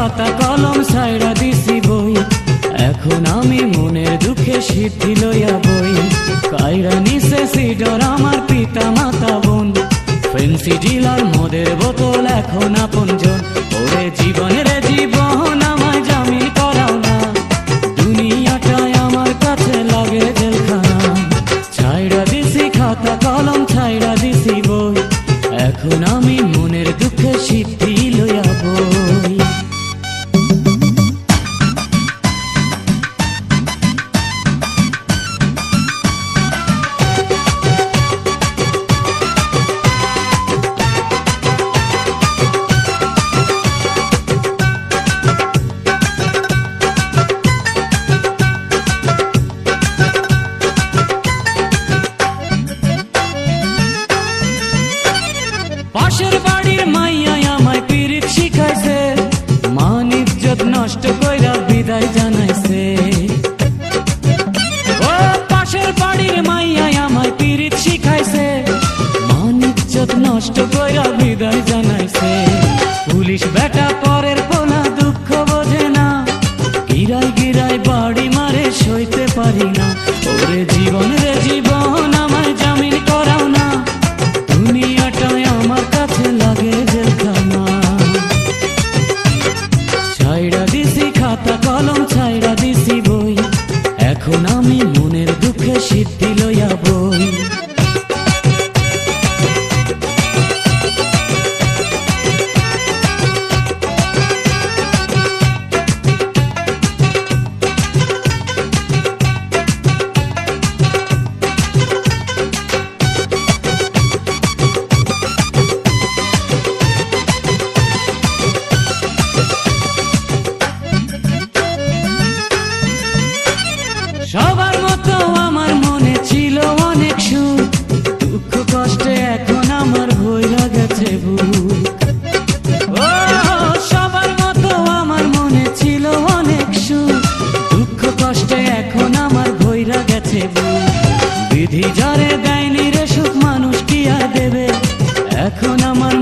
খাতা কলম সাইরা দিছি বই। এখন আমি মনের দুঃখে সিদ্ধি লইয়া বই। কাইরা নিছে সিডর আমার পিতা মাতা বোন। ফেন্সি ডিলার মদের বোতল এখন আপনজন ওরে জীবনের জীবন, আমায় করাও না। দুনিয়াটাই আমার কাছে লাগে জেলখানা। ছাইরা দিছি খাতা কলম ছাইরা দিছি বই। এখন আমি জানাইছে ও পাশের বাড়ির মাইয়া আমায় পিরিত শিখাইছে। মান নষ্ট কইরা বিদায় জানাইছে। পুলিশ বেটা পরের পোলা দুঃখ বোঝে না। গিরাই গিরাই বাড়ি মারে সইতে পারি না। ওরে জীবন রে জীবন আমায় জামিন করাও না। দুনিয়াটাই আমার কাছে লাগে জেলখানা। ছাইড়া দিছি খাতা কলম, ছাইড়া বই সবার মতো আমার মনে ছিল অনেক সুখ। দুঃখ, কষ্টে এখন আমার ভৈরা গেছে মানুষ কি আর দেবে? এখন আমার